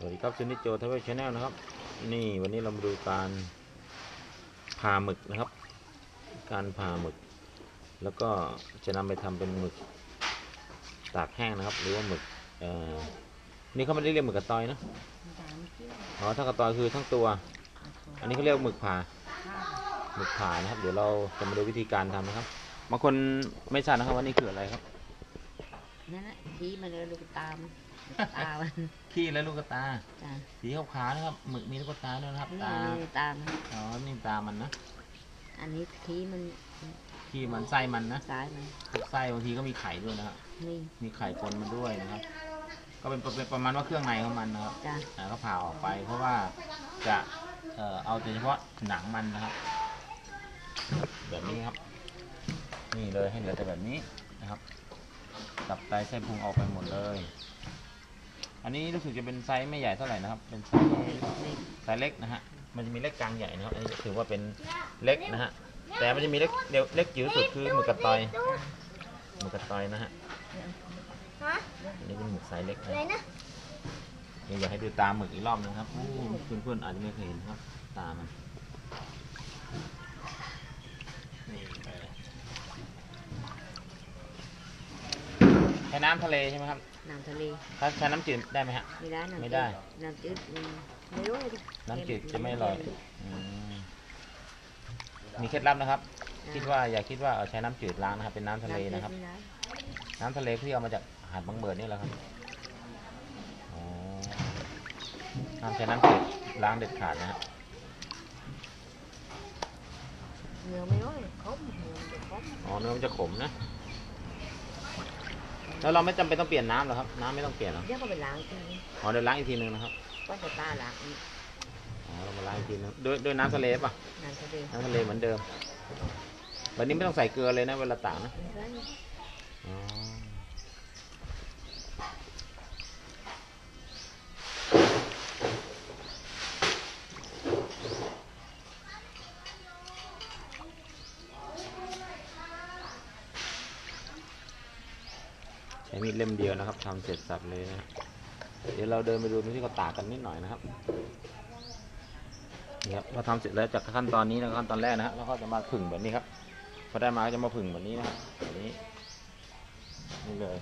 สวัสดีครับซูนิโจทเวชาแนลนะครับ นี่วันนี้เรามาดูการผ่าหมึกนะครับ การผ่าหมึก แล้วก็จะนำไปทำเป็นหมึกตากแห้งนะครับ หรือว่าหมึกเอ่อนี่เขาไม่ได้เรียกหมึกกระตอยนะอ๋อถ้ากระตอยคือทั้งตัว อันนี้เขาเรียกหมึกผ่าหมึกผ่านะครับ เดี๋ยวเราจะมาดูวิธีการทำนะครับบางคนไม่ทราบนะครับว่านี่คืออะไรครับนั่นแหละทีมันเลยลูกตาม ตามันขี้และลูกตา จ้ะสีขาวๆนะครับ หมึกมีลูกตาด้วยนะครับ นี่ตา นี่ตามนอ๋อ นี่ตามันนะ อันนี้ทีมันขี้มันไส้มันนะซ้ายมันไส้บางทีก็มีไข่ด้วยนะครับ นี่มีไข่ปนมาด้วยนะครับ ก็เป็นเป็นประมาณว่าเครื่องในของมันนะครับ จ้ะอ่าก็ผ่าออกไปเพราะว่าจะเอ่อเอาแต่เฉพาะหนังมันนะครับ แบบนี้ครับ นี่เลยให้เหลือแต่แบบนี้นะครับตับไตไส้พุงออกไปหมดเลย อันนี้รู้สึกจะเป็นไซส์ไม่ใหญ่เท่าไหร่นะครับ เป็นไซส์ไซส์เล็กนะฮะ มันจะมีเล็กกลางใหญ่นะครับ อันนี้ถือว่าเป็นเล็กนะฮะ แต่มันจะมีเล็กเดียวเล็กจิ๋วสุดคือหมึกกระตอย หมึกกระตอยนะฮะ อันนี้เป็นหมึกไซส์เล็กนะไรนะอยากให้ดูตาหมึกอีกรอบนึงครับเพื่อนๆอาจจะไม่เคยเห็นครับ ตามันนี่เลยใช้น้ำทะเลใช่ไหมครับ น้ำทะเลถ้าใช้น้ำจืดได้ไหมฮะ ไม่ได้น้ำไม่ได้จืน้ำจืดอืมไม่รู้เลยดิน้ำจืดจะไม่อร่อยอืมมีเคล็ดลับนะครับ คิดว่าอย่าคิดว่าเอาใช้น้ำจืดล้างนะครับ เป็นน้ำทะเลนะครับำจืดไม่ได้น้ำทะเลที่เอามาจากหาดบางเบิดนี่แหละครับอ๋อห้ามใช้น้ำจืดล้างเด็ดขาดนะฮะเนื้อไม่รู้เลยครบเนื้อมันจะครบอ๋อเนื้อมันจะขมนะ แล้วเราไม่จำเป็นต้องเปลี่ยนน้ำหรอครับ น้ำไม่ต้องเปลี่ยนหรอเดี๋ยวก็ไปล้างทีอ๋อเดี๋ยวล้างอีกทีนึงนะครับก็จะตาล้างอีกอ๋อเรามาล้างอีกทีนึงด้วยด้วยน้ำทะเลป่ะน้ำทะเลน้ำทะเลเหมือนเดิมวันนี้ไม่ต้องใส่เกลือเลยนะเวลาตากนะไม่ใช่อ๋อ เล่มเดียวนะครับทำเสร็จสับเลยนะ เดี๋ยวเราเดินไปดูที่เขาตากกันนิดหน่อยนะครับนี่ครับพอทำเสร็จแล้วจากขั้นตอนนี้นะขั้นตอนแรกนะฮะแล้วก็จะมาผึ่งแบบนี้ครับพอได้มาก็จะมาผึ่งแบบนี้นะครับแบบนี้นี่เลย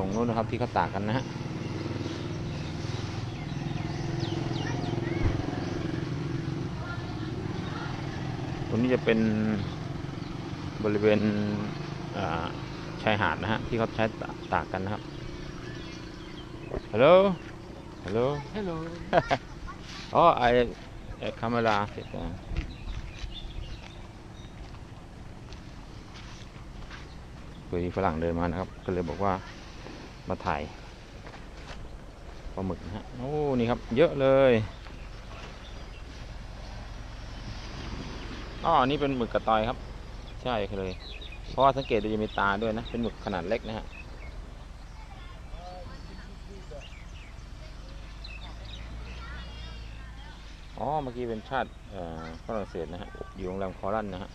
ราเดินไปดูตรงนู้นนะครับที่เขาตากกันนะฮะตรงนี้จะเป็นบริเวณอ่าชายหาดนะฮะที่เขาใช้ตาตากกันนะครับฮัลโหลฮัลโหล Hello อ๋อไอไอคาเมราเสร็จแล้วพอดีฝรั่งเดินมานะครับ ก็เลยบอกว่า มาถ่ายปลาหมึกนะฮะโอ้นี่ครับเยอะเลยอ๋อนี่เป็นหมึกกระต่อยครับ ใช่เลย เพราะว่าสังเกตดูจะมีตาด้วยนะ เป็นหมึกขนาดเล็กนะฮะอ๋อเมื่อกี้เป็นชาติฝรั่งเศสนะฮะอยู่โรงแรมคอรันนะฮะ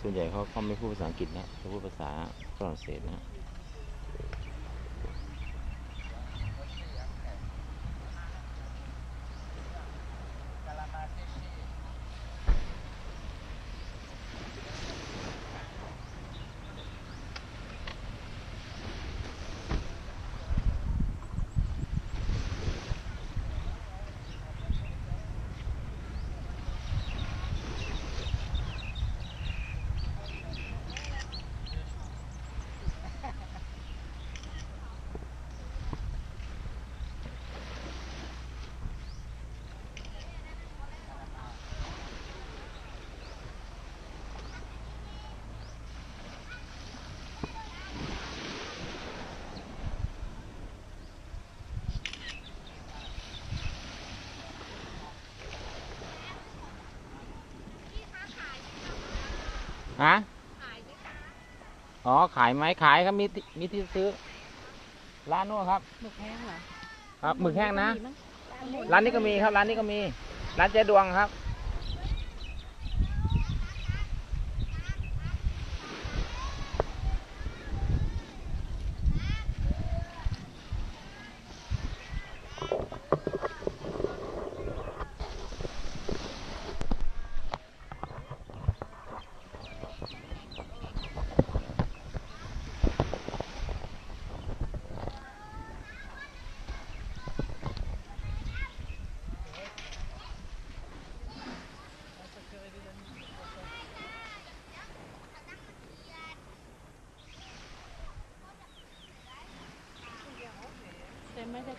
ส่วนใหญ่เขาเขาไม่พูดภาษาอังกฤษนะเขาพูดภาษาฝรั่งเศสนะฮะ ฮะอ๋อ ขายไหมขายครับมีที่มีที่ซื้อ ร้านนู้นครับหมึกแห้งเหรอครับหมึกแห้งนะมีมั้งร้านนี้ก็มีครับ ร้านนี้ก็มี ร้านเจ๊ดวงครับ เต็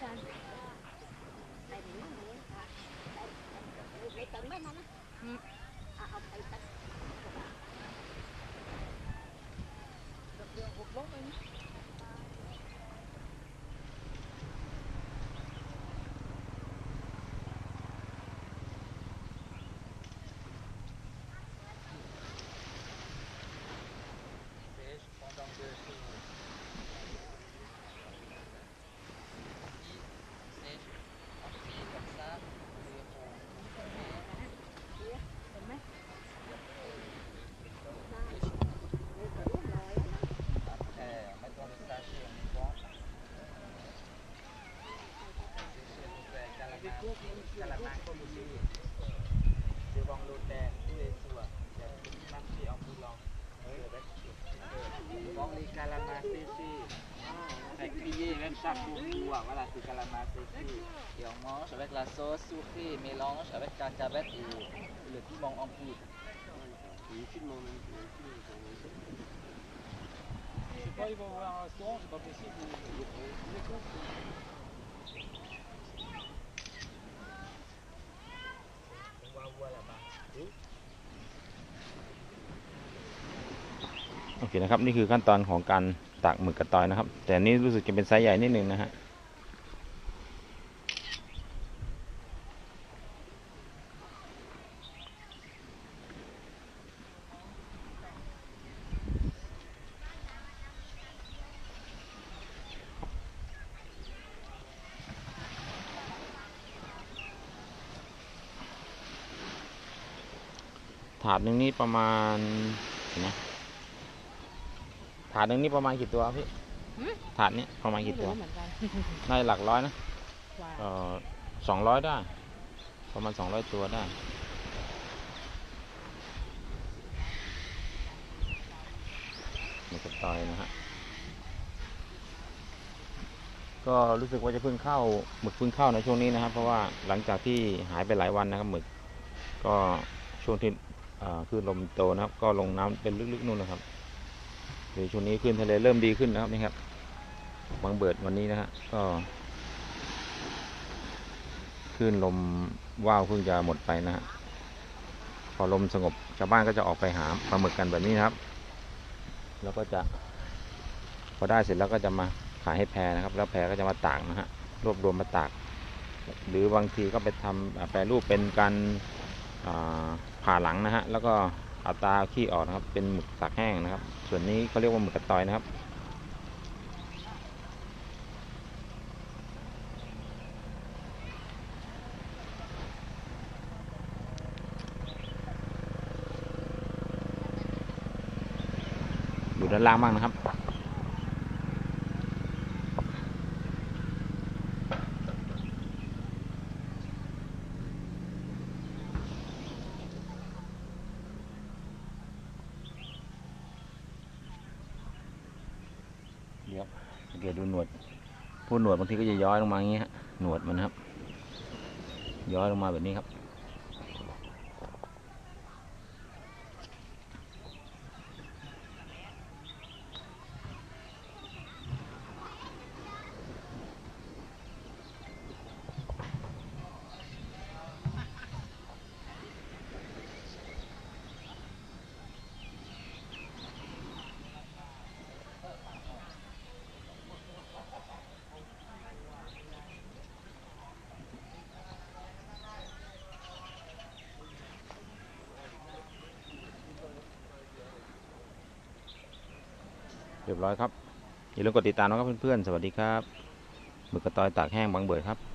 voilà, c'est. Et on mange avec la sauce sucrée, mélange avec cacahuètes et le piment en poudre. Je sais pas, ils vont voir un restaurant, c'est pas possible. โอเคนะครับ นี่คือขั้นตอนของการตากหมึกกระตอยนะครับ แต่นี้รู้สึกจะเป็นไซส์ใหญ่นิดนึงนะฮะ ถาดหนึ่งนี่ประมาณเห็นไหมถาดหนึ่งนี่ประมาณกี่ตัวพี่ถาดนี้ประมาณกี่ตัวไม่รู้เหมือนกันน่าจะหลักร้อยนะว่าเอ่อสองร้อยได้ ประมาณสองร้อยตัวได้หมึกกระตอยนะฮะ ก็รู้สึกว่าจะเพิ่งเข้าหมึกเพิ่งเข้าในช่วงนี้นะครับ เพราะว่าหลังจากที่หายไปหลายวันนะครับหมึก ก็ช่วงที่ เอ่อคลื่นลมโตนะครับ ก็ลงน้ำเป็นลึกๆนู่นนะครับเดี๋ยวช่วงนี้คลื่นทะเลเริ่มดีขึ้นนะครับนี่ครับบางเบิดวันนี้นะฮะก็คลื่นลมว่าวเพิ่งจะหมดไปนะฮะพอลมสงบชาวบ้านก็จะออกไปหาปลาหมึกกันแบบนี้นะครับ แล้วก็จะ พอได้เสร็จแล้วก็จะมาขายให้แพรนะครับ แล้วแพรก็จะมาตากนะฮะรวบรวมมาตาก หรือบางทีก็ไปทำอ่าแปรรูปเป็นการอ่า ผ่าหลังนะฮะแล้วก็เอาตาเอาขี้ออกนะครับ เป็นหมึกตากแห้งนะครับ ส่วนนี้เขาเรียกว่าหมึกกระตอยนะครับอยู่ด้านล่างบ้างนะครับ เดี๋ยวสังเกตดูหนวด ผู้หนวดบางทีก็จะย้อยลงมาอย่างนี้ฮะหนวดมันครับ ย้อยลงมาแบบนี้ครับ เรียบร้อยครับอย่าลืมกดติดตามนะครับเพื่อนๆสวัสดีครับหมึกกระตอยตากแห้งบางเบิดครับ